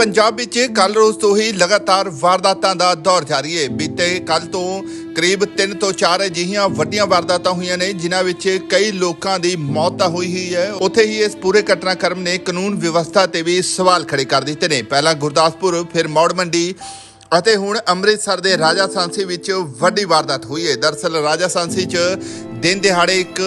ਪੰਜਾਬ ਵਿੱਚ ਕੱਲ ਰੋਜ਼ ਤੋਂ ਹੀ ਲਗਾਤਾਰ ਵਾਰਦਾਤਾਂ ਦਾ ਦੌਰ ਜਾਰੀ ਹੈ। ਬੀਤੇ ਕੱਲ ਤੋਂ ਕਰੀਬ 3 ਤੋਂ 4 ਅਜਿਹੀਆਂ ਵੱਡੀਆਂ ਵਾਰਦਾਤਾਂ ਹੋਈਆਂ ਨੇ, ਜਿਨ੍ਹਾਂ ਵਿੱਚ ਕਈ ਲੋਕਾਂ ਦੀ ਮੌਤ ਤਾਂ ਹੋਈ ਹੀ ਹੈ। ਉੱਥੇ ਹੀ ਇਸ ਪੂਰੇ ਘਟਨਾਕ੍ਰਮ ਨੇ ਕਾਨੂੰਨ ਵਿਵਸਥਾ ਤੇ ਵੀ ਸਵਾਲ ਖੜੇ ਕਰ ਦਿੱਤੇ ਨੇ। ਪਹਿਲਾਂ ਗੁਰਦਾਸਪੁਰ, ਫਿਰ ਮੌੜ ਮੰਡੀ ਅਤੇ ਹੁਣ ਅੰਮ੍ਰਿਤਸਰ ਦੇ ਰਾਜਾ ਸਾਂਸੀ ਵਿੱਚ ਵੱਡੀ ਵਾਰਦਾਤ ਹੋਈ ਹੈ। ਦਰਸਲ ਰਾਜਾ ਸਾਂਸੀ 'ਚ ਦਿਨ ਦਿਹਾੜੇ ਇੱਕ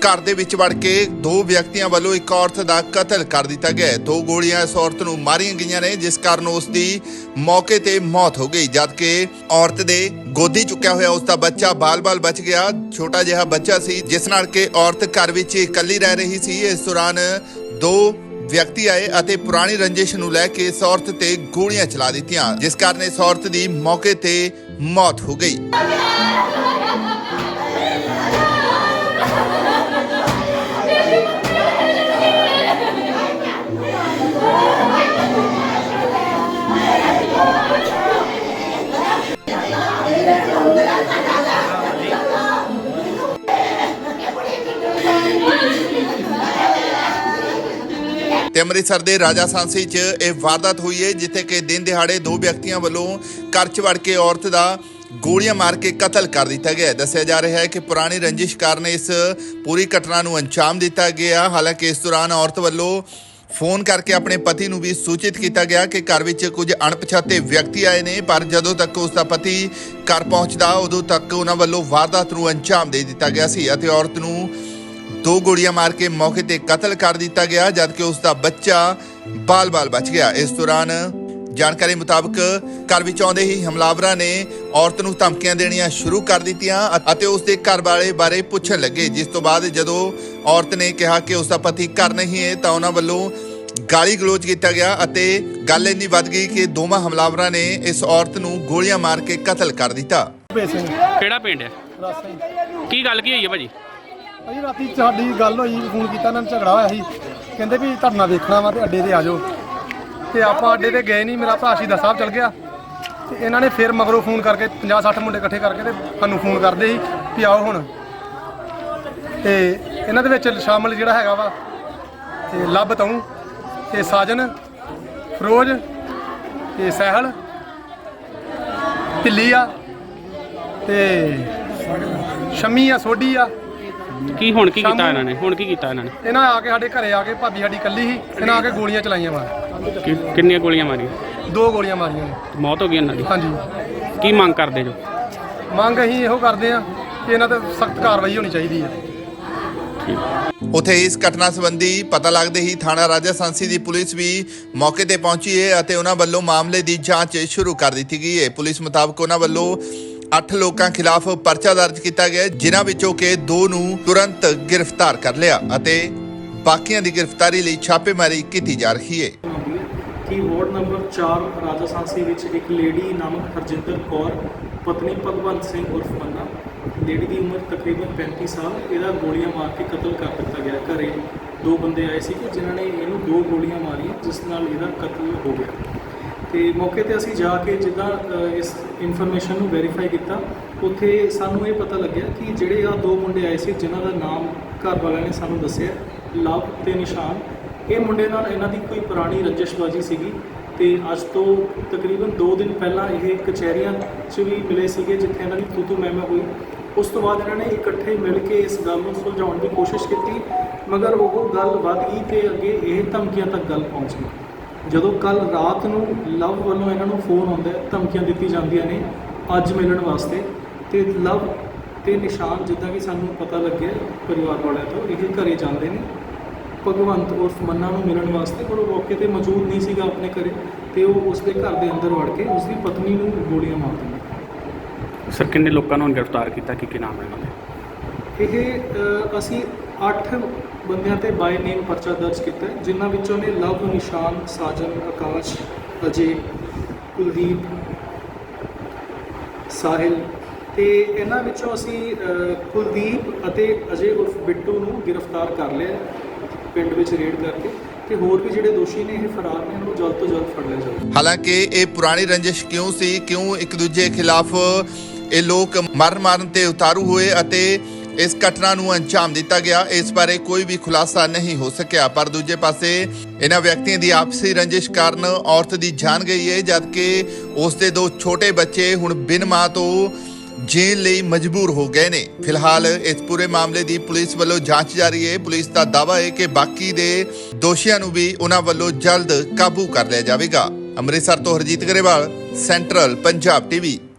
ਘਰ ਦੇ ਵਿੱਚ ਵੜ ਕੇ ਦੋ ਵਿਅਕਤੀਆਂ ਵੱਲੋਂ ਇੱਕ ਔਰਤ ਦਾ ਕਤਲ ਕਰ ਦਿੱਤਾ ਗਿਆ ਦੋ ਗੋਲੀਆਂ ਇਸ ਔਰਤ ਨੂੰ ਮਾਰੀਆਂ ਗਈਆਂ ਨੇ, ਜਿਸ ਕਾਰਨ ਉਸ ਦੀ ਮੌਕੇ ਤੇ ਮੌਤ ਹੋ ਗਈ। ਜਦਕਿ ਔਰਤ ਦੇ ਗੋਦੀ ਚੁੱਕਿਆ ਹੋਇਆ ਉਸ ਦਾ ਬੱਚਾ ਬਾਲ-ਬਾਲ ਬਚ ਗਿਆ। ਛੋਟਾ ਜਿਹਾ ਬੱਚਾ ਸੀ, ਜਿਸ ਨਾਲ ਕਿ ਔਰਤ ਘਰ ਵਿੱਚ ਇਕੱਲੀ ਰਹਿ ਰਹੀ ਸੀ। ਇਸ ਦੌਰਾਨ ਦੋ ਵਿਅਕਤੀ ਆਏ ਅਤੇ ਪੁਰਾਣੀ ਰੰਜਿਸ਼ ਨੂੰ ਲੈ ਕੇ ਇਸ ਔਰਤ ਤੇ ਗੋਲੀਆਂ ਚਲਾ ਦਿੱਤੀਆਂ, ਜਿਸ ਕਾਰਨ ਇਸ ਔਰਤ ਦੀ ਮੌਕੇ ਤੇ ਮੌਤ ਹੋ ਗਈ। ਤੇ ਅੰਮ੍ਰਿਤਸਰ ਦੇ ਰਾਜਾ ਸਾਂਸੀ 'ਚ ਇਹ ਵਾਰਦਾਤ ਹੋਈ ਹੈ, ਜਿੱਥੇ ਕਿ ਦਿਨ ਦਿਹਾੜੇ ਦੋ ਵਿਅਕਤੀਆਂ ਵੱਲੋਂ ਘਰ 'ਚ ਵੜ ਕੇ ਔਰਤ ਦਾ ਗੋਲੀਆਂ ਮਾਰ ਕੇ ਕਤਲ ਕਰ ਦਿੱਤਾ ਗਿਆ ਦੱਸਿਆ ਜਾ ਰਿਹਾ ਹੈ ਕਿ ਪੁਰਾਣੀ ਰੰਜਿਸ਼ ਕਾਰਨ ਇਸ ਪੂਰੀ ਘਟਨਾ ਨੂੰ ਅੰਜਾਮ ਦਿੱਤਾ ਗਿਆ ਹਾਲਾਂਕਿ ਇਸ ਦੌਰਾਨ ਔਰਤ ਵੱਲੋਂ ਫੋਨ ਕਰਕੇ ਆਪਣੇ ਪਤੀ ਨੂੰ ਵੀ ਸੂਚਿਤ ਕੀਤਾ ਗਿਆ ਕਿ ਘਰ ਵਿੱਚ ਕੁਝ ਅਣਪਛਾਤੇ ਵਿਅਕਤੀ ਆਏ ਨੇ, ਪਰ ਜਦੋਂ ਤੱਕ ਉਸ ਦਾ ਪਤੀ ਘਰ ਪਹੁੰਚਦਾ, ਉਦੋਂ ਤੱਕ ਉਹਨਾਂ ਵੱਲੋਂ ਵਾਰਦਾਤ ਨੂੰ ਅੰਜਾਮ ਦੇ ਦਿੱਤਾ ਗਿਆ ਸੀ ਅਤੇ ਔਰਤ ਨੂੰ ਦੋ ਗੋਲੀਆਂ ਮਾਰ ਕੇ ਮੌਕੇ ਤੇ ਕਤਲ ਕਰ ਦਿੱਤਾ ਗਿਆ ਜਦਕਿ ਉਸ ਦਾ ਬੱਚਾ ਬਾਲ-ਬਾਲ ਬਚ ਗਿਆ। ਇਸ ਦੌਰਾਨ ਜਾਣਕਾਰੀ ਮੁਤਾਬਕ ਘਰ ਵਿੱਚ ਆਉਂਦੇ ਹੀ ਹਮਲਾਵਰਾਂ ਨੇ ਔਰਤ ਨੂੰ ਧਮਕੀਆਂ ਦੇਣੀਆਂ ਸ਼ੁਰੂ ਕਰ ਦਿੱਤੀਆਂ ਅਤੇ ਉਸ ਦੇ ਘਰ ਵਾਲੇ ਬਾਰੇ ਪੁੱਛਣ ਲੱਗੇ। ਜਿਸ ਤੋਂ ਬਾਅਦ ਜਦੋਂ ਔਰਤ ਨੇ ਕਿਹਾ ਕਿ ਉਸ ਦਾ ਪਤੀ ਘਰ ਨਹੀਂ ਹੈ ਤਾਂ ਉਹਨਾਂ ਵੱਲੋਂ ਗਾਲੀ ਗਲੋਚ ਕੀਤਾ ਗਿਆ ਅਤੇ ਗੱਲ ਇੰਨੀ ਵੱਧ ਗਈ ਕਿ ਦੋਵਾਂ ਹਮਲਾਵਰਾਂ ਨੇ ਇਸ ਔਰਤ ਨੂੰ ਗੋਲੀਆਂ ਮਾਰ ਕੇ ਕਤਲ ਕਰ ਦਿੱਤਾ। ਕਿਹੜਾ ਪਿੰਡ ਹੀ? ਕੀ ਗੱਲ ਕੀ ਹੋਈ ਹੈ ਭਾਜੀ? ਭਾਜੀ ਰਾਤੀ ਸਾਡੀ ਗੱਲ ਹੋਈ, ਫੋਨ ਕੀਤਾ ਇਹਨਾਂ ਨੂੰ, ਝਗੜਾ ਹੋਇਆ ਸੀ। ਕਹਿੰਦੇ ਵੀ ਧਰਨਾ ਦੇਖਣਾ ਵਾ ਤੇ ਅੱਡੇ ਤੇ ਆ ਜਾਓ। ਤੇ ਆਪਾਂ ਅੱਡੇ ਤੇ ਗਏ ਨਹੀਂ, ਮੇਰਾ ਭਰਾ ਸ਼ਹੀਦਾਂ ਸਾਹਿਬ ਚਲ ਗਿਆ। ਤੇ ਇਹਨਾਂ ਨੇ ਫਿਰ ਮਗਰੋਂ ਫੋਨ ਕਰਕੇ 50 60 ਮੁੰਡੇ ਇਕੱਠੇ ਕਰਕੇ ਤੇ ਸਾਨੂੰ ਫੋਨ ਕਰਦੇ ਸੀ ਵੀ ਆਓ ਹੁਣ। ਤੇ ਇਹਨਾਂ ਦੇ ਵਿੱਚ ਸ਼ਾਮਲ ਜਿਹੜਾ ਹੈਗਾ ਵਾ, ਤੇ ਲੱਭ ਤਉ ਤੇ ਸਾਜਨ, ਫਰੋਜ਼, ਤੇ ਸਹਿਲ, ਢਿੱਲੀ ਆ, ਤੇ ਸ਼ਮੀ ਆ, ਸੋਢੀ ਆ। ਕੀ ਹੁਣ ਕੀ ਕੀਤਾ। ਇਹਨਾਂ ਨੇ? ਹੁਣ ਕੀ ਕੀਤਾ ਇਹਨਾਂ ਨੇ? ਇਹਨਾਂ ਆ ਕੇ ਸਾਡੇ ਘਰੇ ਆ ਕੇ ਭਾਬੀ ਸਾਡੀ ਇਕੱਲੀ ਸੀ ਇਹਨਾਂ ਆ ਕੇ ਗੋਲੀਆਂ ਚਲਾਈਆਂ ਵਾ। ਕਿ- ਕਿੰਨੀਆਂ ਗੋਲੀਆਂ ਮਾਰੀਆਂ? ਦੋ ਗੋਲੀਆਂ ਮਾਰੀਆਂ ਨੇ। ਮੌਤ ਹੋ ਗਈ ਇਹਨਾਂ ਦੀ? ਹਾਂਜੀ। ਕੀ ਮੰਗ ਕਰਦੇ ਜੋ? ਮੰਗ ਅਸੀਂ ਇਹੋ ਕਰਦੇ ਆ ਕਿ ਇਹਨਾਂ ਤੇ ਸਖਤ ਕਾਰਵਾਈ ਹੋਣੀ ਚਾਹੀਦੀ ਹੈ। ਉਥੇ ਇਸ ਘਟਨਾ ਸੰਬੰਧੀ ਪਤਾ ਲੱਗਦੇ ਹੀ ਥਾਣਾ ਰਾਜਾ ਸਾਂਸੀ ਦੀ ਪੁਲਿਸ ਵੀ ਮੌਕੇ ਤੇ ਪਹੁੰਚੀ ਹੈ ਅਤੇ ਉਹਨਾਂ ਵੱਲੋਂ ਮਾਮਲੇ ਦੀ ਜਾਂਚ ਸ਼ੁਰੂ ਕਰ ਦਿੱਤੀ ਗਈ ਹੈ। ਪੁਲਿਸ ਮੁਤਾਬਕ ਉਹਨਾਂ ਵੱਲੋਂ 8 ਲੋਕਾਂ ਖਿਲਾਫ ਪਰਚਾ ਦਰਜ ਕੀਤਾ ਗਿਆ, ਜਿਨ੍ਹਾਂ ਵਿੱਚੋਂ ਕਿ ਦੋ ਨੂੰ ਤੁਰੰਤ ਗ੍ਰਿਫਤਾਰ ਕਰ ਲਿਆ ਅਤੇ ਬਾਕੀਆਂ ਦੀ ਗ੍ਰਿਫਤਾਰੀ ਲਈ ਛਾਪੇਮਾਰੀ ਕੀਤੀ ਜਾ ਰਹੀ ਹੈ। ਕਿ ਵਾਰਡ ਨੰਬਰ 4 ਰਾਜਾ ਵਿੱਚ ਇੱਕ ਲੇਡੀ ਨਾਮਕ ਹਰਜਿੰਦਰ ਕੌਰ, ਪਤਨੀ ਭਗਵੰਤ ਸਿੰਘ ਉਰਫ ਮੰਨਾ, ਲੇਡੀ ਦੀ ਉਮਰ ਤਕਰੀਬਨ 35 ਸਾਲ, ਇਹਦਾ ਗੋਲੀਆਂ ਮਾਰ ਕੇ ਕਤਲ ਕਰ ਦਿੱਤਾ ਗਿਆ। ਘਰੇ ਦੋ ਬੰਦੇ ਆਏ ਸੀ ਕਿ ਜਿਨ੍ਹਾਂ ਨੇ ਇਹਨੂੰ ਦੋ ਗੋਲੀਆਂ ਮਾਰੀਆਂ, ਜਿਸ ਨਾਲ ਇਹਦਾ ਕਤਲ ਹੋ ਗਿਆ। ਤੇ ਮੌਕੇ ਤੇ ਅਸੀਂ ਜਾ ਕੇ ਜਿੱਦਾਂ ਇਸ ਇਨਫੋਰਮੇਸ਼ਨ ਨੂੰ ਵੈਰੀਫਾਈ ਕੀਤਾ, ਉੱਥੇ ਸਾਨੂੰ ਇਹ ਪਤਾ ਲੱਗਿਆ ਕਿ ਜਿਹੜੇ ਆ ਦੋ ਮੁੰਡੇ ਆਏ ਸੀ, ਜਿਨ੍ਹਾਂ ਦਾ ਨਾਮ ਘਰ ਵਾਲਿਆਂ ਨੇ ਸਾਨੂੰ ਦੱਸਿਆ, ਲਵ ਤੇ ਨਿਸ਼ਾਨ, ਇਹ ਮੁੰਡੇ ਨਾਲ ਇਹਨਾਂ ਦੀ ਕੋਈ ਪੁਰਾਣੀ ਰੰਜਿਸ਼ਬਾਜੀ ਸੀਗੀ ਤੇ ਅੱਜ ਤੋਂ ਤਕਰੀਬਨ 2 ਦਿਨ ਪਹਿਲਾਂ ਇਹ ਕਚਹਿਰੀਆਂ 'ਚ ਵੀ ਮਿਲੇ ਸੀਗੇ, ਜਿੱਥੇ ਇਹਨਾਂ ਦੀ ਤੂਤੂ ਮਹਿਮਾ ਹੋਈ। ਉਸ ਤੋਂ ਬਾਅਦ ਇਹਨਾਂ ਨੇ ਇਕੱਠੇ ਮਿਲ ਕੇ ਇਸ ਗੱਲ ਨੂੰ ਸੁਲਝਾਉਣ ਦੀ ਕੋਸ਼ਿਸ਼ ਕੀਤੀ, ਮਗਰ ਉਹ ਗੱਲ ਵੱਧ ਗਈ ਤੇ ਅੱਗੇ ਇਹ ਧਮਕੀਆਂ ਤੱਕ ਗੱਲ ਪਹੁੰਚ ਗਈ। ਜਦੋਂ ਕੱਲ ਰਾਤ ਨੂੰ ਲਵ ਵੱਲੋਂ ਇਹਨਾਂ ਨੂੰ ਫੋਨ ਆਉਂਦਾ ਧਮਕੀਆਂ ਦਿੱਤੀ ਜਾਂਦੀਆਂ ਨੇ ਅੱਜ ਮਿਲਣ ਵਾਸਤੇ ਤੇ ਲਵ ਤੇ ਨਿਸ਼ਾਨ ਜਿੱਦਾਂ ਕਿ ਸਾਨੂੰ ਪਤਾ ਲੱਗਿਆ ਪਰਿਵਾਰ ਵਾਲਿਆਂ ਤੋਂ ਇਹ ਘਰੇ ਜਾਂਦੇ ਨੇ। ਭਗਵੰਤ ਉਰਫ ਮੰਨਾ ਨੂੰ ਮਿਲਣ ਵਾਸਤੇ ਪਰ ਉਹ ਮੌਕੇ ਤੇ ਮੌਜੂਦ ਨਹੀਂ ਸੀਗਾ ਆਪਣੇ ਘਰੇ ਤੇ ਉਹ ਉਸ ਦੇ ਘਰ ਦੇ ਅੰਦਰ ਵੜ ਕੇ ਉਸ ਦੀ ਪਤਨੀ ਨੂੰ ਗੋਲੀਆਂ ਮਾਰ ਦਿੰਦਾ ਸਰ ਕਿੰਨੇ ਲੋਕਾਂ ਨੂੰ ਗ੍ਰਿਫਤਾਰ ਕੀਤਾ? ਕੀ ਕੀ ਨਾਮ ਹੈ ਇਹਨਾਂ ਦੇ? ਇਹ ਅਸੀਂ 8 ਬੰਦਿਆਂ ਤੇ ਬਾਈ ਨੇਮ ਪਰਚਾ ਦਰਜ ਕੀਤਾ ਜਿਨ੍ਹਾਂ ਵਿੱਚੋਂ ਨੇ ਲਵ, ਨਿਸ਼ਾਨ, ਸਾਜਨ, ਆਕਾਸ਼, ਅਜੇ, ਕੁਲਦੀਪ, ਸਾਹਿਲ ਤੇ ਇਹਨਾਂ ਵਿੱਚੋਂ ਅਸੀਂ ਕੁਲਦੀਪ ਅਤੇ ਅਜੇ ਉਰਫ ਬਿੱਟੂ ਨੂੰ ਗ੍ਰਿਫਤਾਰ ਕਰ ਲਿਆ ਪਿੰਡ ਵਿੱਚ ਰੇਡ ਕਰਕੇ ਤੇ ਹੋਰ ਵੀ ਜਿਹੜੇ ਦੋਸ਼ੀ ਨੇ ਇਹ ਫਰਾਰ ਨੇ ਇਹਨਾਂ ਨੂੰ ਜਲਦ ਤੋਂ ਜਲਦ ਫੜ ਲਿਆ ਜਾਵੇ। ਹਾਲਾਂਕਿ ਇਹ ਪੁਰਾਣੀ ਰੰਜਿਸ਼ ਕਿਉਂ ਸੀ? ਕਿਉਂ ਇੱਕ ਦੂਜੇ ਖਿਲਾਫ ਇਹ ਲੋਕ ਮਰਨ ਮਾਰਨ ਤੇ ਉਤਾਰੂ ਹੋਏ ਅਤੇ ਇਸ ਘਟਨਾ ਨੂੰ ਅੰਜਾਮ ਦਿੱਤਾ ਗਿਆ। ਇਸ ਬਾਰੇ ਕੋਈ ਵੀ ਖੁਲਾਸਾ ਨਹੀਂ ਹੋ ਸਕਿਆ, ਪਰ ਦੂਜੇ ਪਾਸੇ ਇਹਨਾਂ ਵਿਅਕਤੀਆਂ ਦੀ ਆਪਸੀ ਰੰਜਿਸ਼ ਕਾਰਨ ਔਰਤ ਦੀ ਜਾਨ ਗਈ ਹੈ ਜਦਕਿ ਉਸ ਦੇ ਦੋ ਛੋਟੇ ਬੱਚੇ ਹੁਣ ਬਿਨ ਮਾਂ ਤੋਂ ਜੇਲ੍ਹ ਲਈ ਮਜਬੂਰ ਹੋ ਗਏ ਨੇ। ਫਿਲਹਾਲ ਇਸ ਪੂਰੇ ਮਾਮਲੇ ਦੀ ਪੁਲਿਸ ਵੱਲੋਂ ਜਾਂਚ ਜਾਰੀ ਹੈ ਪੁਲਿਸ ਦਾ ਦਾਅਵਾ ਹੈ ਕਿ ਬਾਕੀ ਦੇ ਦੋਸ਼ੀਆਂ ਨੂੰ ਵੀ ਉਹਨਾਂ ਵੱਲੋਂ ਜਲਦ ਕਾਬੂ ਕਰ ਲਿਆ ਜਾਵੇਗਾ। ਅੰਮ੍ਰਿਤਸਰ ਤੋਂ ਹਰਜੀਤ ਗਰੇਵਾਲ, ਸੈਂਟਰਲ ਪੰਜਾਬ ਟੀਵੀ।